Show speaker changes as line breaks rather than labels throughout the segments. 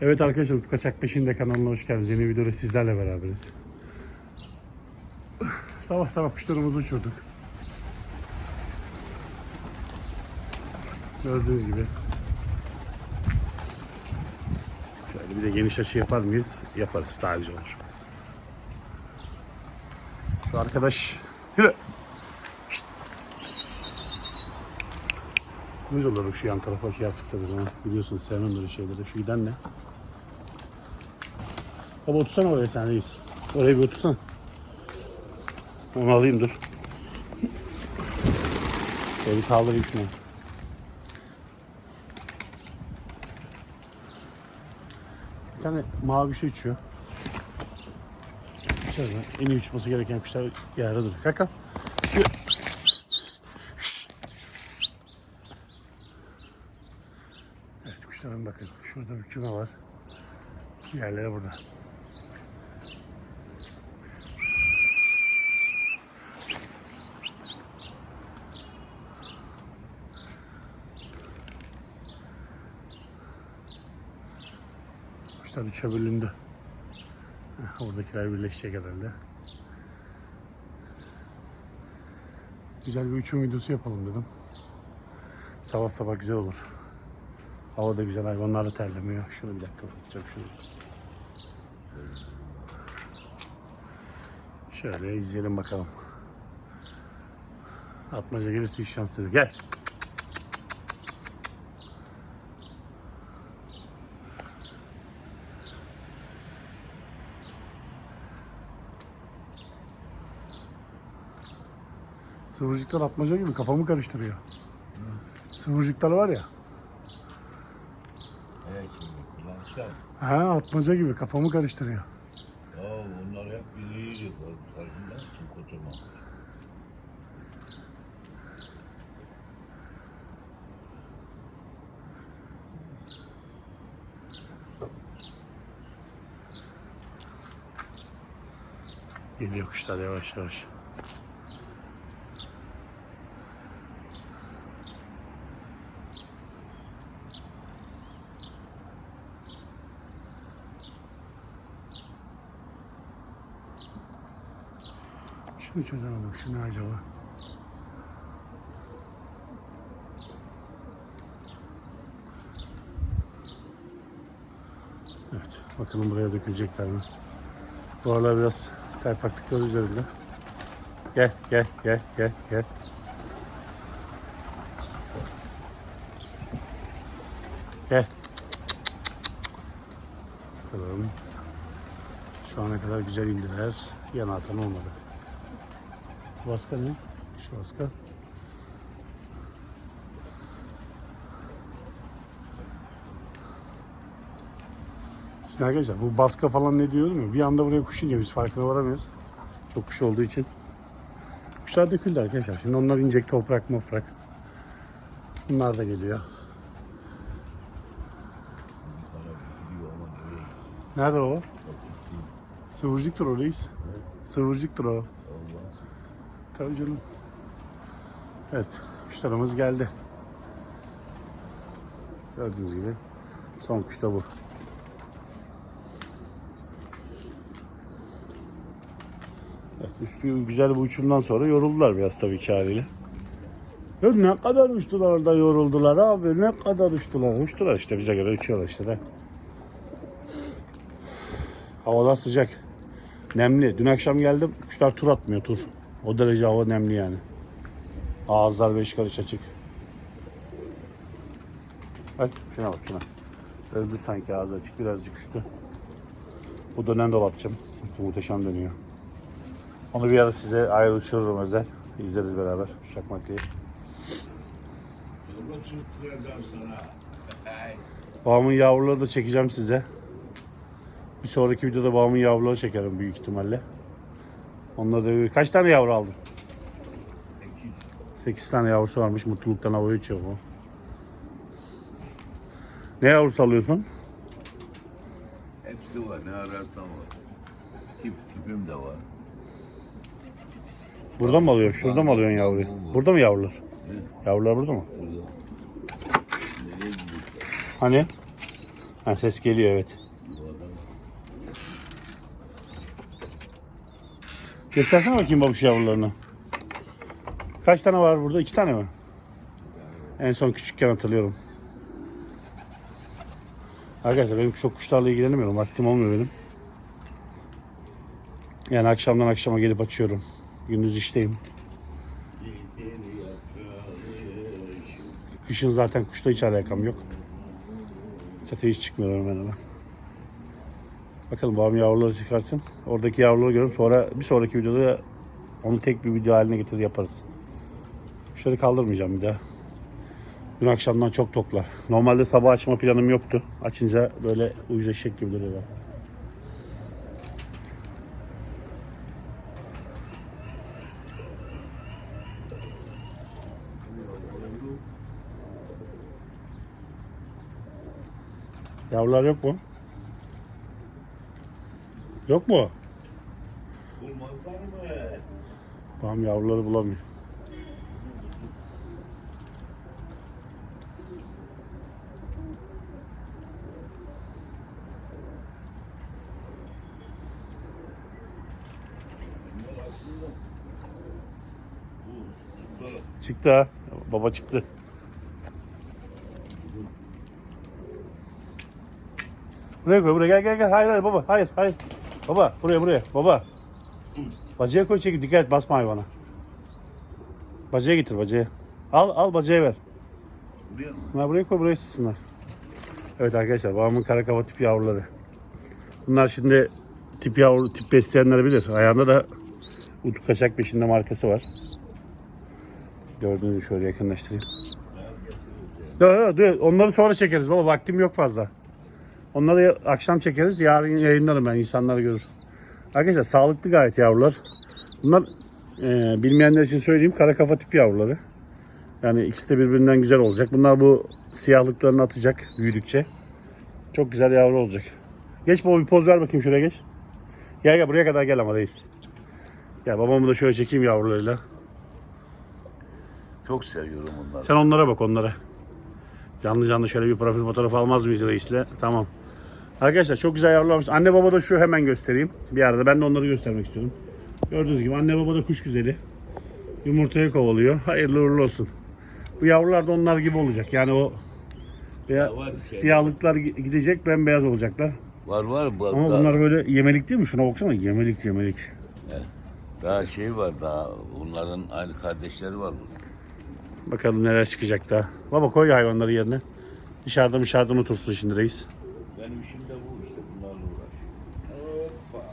Evet arkadaşlar Kaçak Peşinde kanalına hoş geldiniz. Yeni videoda sizlerle beraberiz. Sabah sabah kuşlarımızı uçurduk. Gördüğünüz gibi. Şöyle bir de geniş açı yapar mıyız? Yaparız. Daha güzel olur. Şu arkadaş yürü. Şşt. Güzel olur şu yan tarafa şey yaptıkları zaman. Biliyorsunuz sevmem böyle şeyleri. Şu giden ne? Baba otursana oraya sen reis. Oraya bir otursana. Onu alayım dur. Bir kaldırayım şunu. Bir tane mavi bir şey uçuyor. Şöyle en iyi uçması gereken kuşlar yerde dur. Kalk kalk. Evet kuşların bakın. Şurada bir küme var. Diğerleri burada. Kuşlar üçe bölündü. Oradakiler birleşecek herhalde. Güzel bir uçum videosu yapalım dedim. Sabah sabah güzel olur. Hava da güzel, hayvanlar da terlemiyor. Şunu bir dakika bakacağım şunu. Şöyle izleyelim bakalım. Atmaca gelirse bir şans dedi. Gel. Sıvırcıklar atmaca gibi kafamı karıştırıyor. Sıvırcıklar var ya.
Evet şimdi kullanmışlar.
Ha atmaca gibi kafamı karıştırıyor.
Ya onlar hep bizi yiyecekler. Farkında mısın kocaman?
Geliyor kuşlar yavaş yavaş. Şunu çözemedim. Şu ne acaba? Evet. Bakalım buraya dökülecekler mi? Bu aralar biraz kaypaklıklar üzerinde. Gel, gel, gel, gel, gel. Gel. Bakalım. Şu ana kadar güzel indiler. Yana atan olmadı. Bu baska ne? Şu baska. Şimdi arkadaşlar bu baska falan ne diyorum ya bir anda buraya kuş iniyor biz farkına varamıyoruz. Çok kuş olduğu için. Kuşlar döküldü arkadaşlar. Şimdi onlar inecek toprak moprak. Bunlar da geliyor. Nerede o? Sıvırcıktır o reis. Sıvırcıktır o. Tabii canım. Evet, kuşlarımız geldi. Gördüğünüz gibi son kuş da bu. Evet, üstü güzel bir uçumdan sonra yoruldular biraz tabii ki haliyle. Ya ne kadar uçtular da yoruldular abi ne kadar uçtular. Uçtular işte bize göre uçuyorlar işte de. Havalar sıcak. Nemli. Dün akşam geldim kuşlar tur atmıyor tur. O derece hava nemli yani. Ağızlar beş karış açık. Bak şuna bak şuna. Öldü sanki ağzı açık birazcık uçtu. Bu dönen dolapçım. Muhteşem dönüyor. Onu bir ara size ayrı uçururum özel. İzleriz beraber şakmaklıyı. Babamın yavruları da çekeceğim size. Bir sonraki videoda babamın yavruları çekerim büyük ihtimalle. Onunla da kaç tane yavru aldın?
Ekiz.
8 tane yavrusu varmış. Mutluluktan havaya uçuyor bu. Ne yavrusu alıyorsun?
Hepsi var. Ne ararsan var. Tip tipim de var.
Burada mı alıyorsun? Şurada mı alıyorsun yavruyu? Burada mı yavrular?
He?
Yavrular burada mı?
Burada.
Hani? Ha, ses geliyor evet. Göstersene bakayım babuş yavrularını. Kaç tane var burada? İki tane mi? En son küçükken hatırlıyorum. Arkadaşlar benim çok kuşlarla ilgilenemiyorum. Vaktim olmuyor benim. Yani akşamdan akşama gelip açıyorum. Gündüz işteyim. Kışın zaten kuşla hiç alakam yok. Çatıya hiç çıkmıyorum hemen hemen. Bakalım babam yavruları çıkarsın. Oradaki yavruları görüp sonra bir sonraki videoda onu tek bir video haline getir yaparız. Kuşları kaldırmayacağım bir daha. Dün akşamdan çok toklar. Normalde sabah açma planım yoktu. Açınca böyle uyuz eşek gibi duruyorlar. Yavrular yok mu? Yok mu?
Bulmazlar mı?
Tamam yavruları bulamıyor. Çıktı ha. Baba çıktı. Buraya koy buraya gel gel gel. Hayır hayır baba hayır hayır. Baba buraya buraya baba. Bacaya koy çekil dikkat et basma hayvana. Bacaya getir bacaya. Al al bacaya ver.
Buraya mı?
Buraya koy buraya sıçsınlar. Evet arkadaşlar babamın kara kafa tip yavruları. Bunlar şimdi tip yavru tip besleyenler bilir. Ayağında da Utku Kaçak peşinde markası var. Gördüğünüz gibi şöyle yakınlaştırayım. Dur, dur. Onları sonra çekeriz baba. Vaktim yok fazla. Onları akşam çekeriz. Yarın yayınlarım ben. insanlar görür. Arkadaşlar sağlıklı gayet yavrular. Bunlar e, bilmeyenler için söyleyeyim. Kara kafa tip yavruları. Yani ikisi de birbirinden güzel olacak. Bunlar bu siyahlıklarını atacak büyüdükçe. Çok güzel yavru olacak. Geç baba bir poz ver bakayım şuraya geç. Gel gel buraya kadar gel ama reis. Ya babamı da şöyle çekeyim yavrularıyla.
Çok seviyorum onları.
Sen onlara bak onlara. Canlı canlı şöyle bir profil fotoğrafı almaz mıyız reisle? Tamam. Arkadaşlar çok güzel yavrularmış. Anne baba da şu hemen göstereyim. Bir arada ben de onları göstermek istiyorum. Gördüğünüz gibi anne baba da kuş güzeli. Yumurtayı kovalıyor. Hayırlı uğurlu olsun. Bu yavrular da onlar gibi olacak. Yani o veya
işte.
siyahlıklar gi- gidecek bembeyaz olacaklar.
Var var. Bu,
Ama
daha,
bunlar böyle yemelik değil mi? Şuna baksana yemelik yemelik.
daha şey var daha. Onların aynı kardeşleri var.
Bakalım neler çıkacak daha. Baba koy hayvanları yerine. Dışarıda dışarıdan otursun şimdi reis.
Benim işim de bu işte. Bunlarla uğraşıyorum. Hoppa.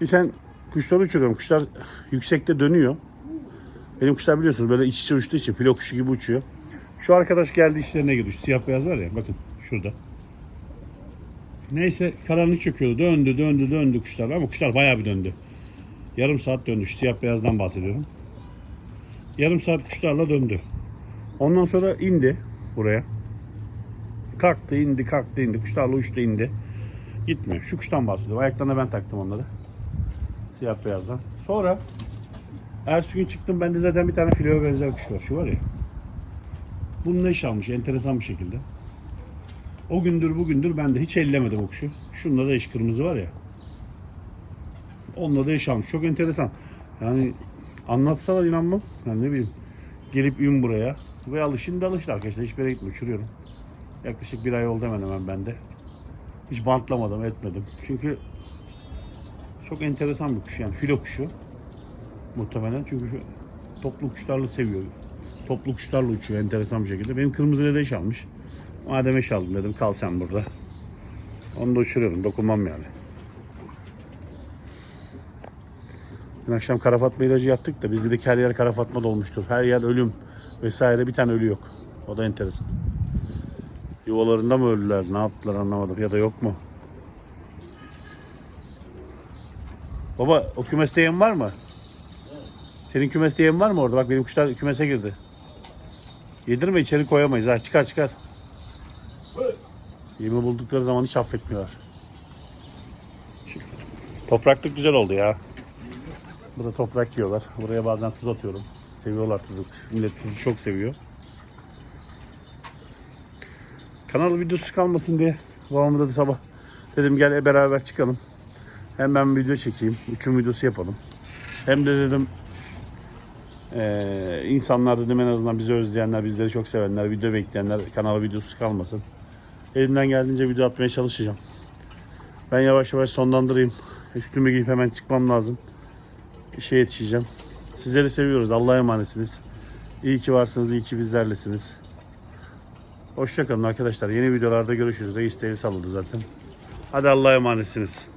Geçen kuşları uçuruyorum. Kuşlar yüksekte dönüyor. Benim kuşlar biliyorsunuz böyle iç içe uçtuğu için filo kuşu gibi uçuyor. Şu arkadaş geldi işlerine. Şu siyah beyaz var ya bakın şurada. Neyse karanlık çöküyordu. Döndü döndü döndü kuşlar ama kuşlar bayağı bir döndü. Yarım saat döndü. Siyah beyazdan bahsediyorum. Yarım saat kuşlarla döndü. Ondan sonra indi buraya. Kalktı indi kalktı indi. Kuşlarla uçtu indi. Gitmiyor. Şu kuştan bahsediyorum. Ayaklarına ben taktım onları. Siyah beyazdan. Sonra ertesi gün çıktım bende zaten bir tane filoya benzer kuş var. Şu var ya. Bununla iş almış enteresan bir şekilde. O gündür bugündür ben de hiç ellemedim o kuşu. Şununla da iş kırmızı var ya. Onunla da iş almış. Çok enteresan. Yani anlatsa da inanmam. Yani ne bileyim. Gelip ün buraya. Ve alışın da alıştı arkadaşlar. Hiçbir yere gitmiyor. Uçuruyorum. Yaklaşık bir ay oldu hemen hemen bende. Hiç bantlamadım etmedim. Çünkü çok enteresan bir kuş yani filo kuşu. Muhtemelen çünkü toplu kuşlarla seviyor. Toplu kuşlarla uçuyor enteresan bir şekilde. Benim kırmızı dede iş almış. Madem eş aldım dedim kal sen burada. Onu da uçuruyorum dokunmam yani. Dün akşam kara fatma ilacı yaptık da biz dedik her yer kara fatma dolmuştur. Her yer ölüm vesaire bir tane ölü yok. O da enteresan. Yuvalarında mı öldüler ne yaptılar anlamadım ya da yok mu? Baba o kümeste yem var mı? Senin kümeste yem var mı orada? Bak benim kuşlar kümese girdi. Yedirme içeri koyamayız ha. Çıkar çıkar. Yemi buldukları zaman hiç affetmiyorlar. Topraklık güzel oldu ya. Burada toprak yiyorlar. Buraya bazen tuz atıyorum. Seviyorlar tuzu. Millet tuzu çok seviyor. Kanal videosu kalmasın diye babamı da sabah dedim gel e, beraber çıkalım. Hem ben video çekeyim. Üçün videosu yapalım. Hem de dedim eee, insanlar dedim en azından bizi özleyenler, bizleri çok sevenler, video bekleyenler kanala videosu kalmasın. Elimden geldiğince video atmaya çalışacağım. Ben yavaş yavaş sonlandırayım. Üstümü giyip hemen çıkmam lazım. İşe yetişeceğim. Sizleri seviyoruz. Allah'a emanetsiniz. İyi ki varsınız. iyi ki bizlerlesiniz. Hoşçakalın arkadaşlar. Yeni videolarda görüşürüz. Reis TV salladı zaten. Hadi Allah'a emanetsiniz.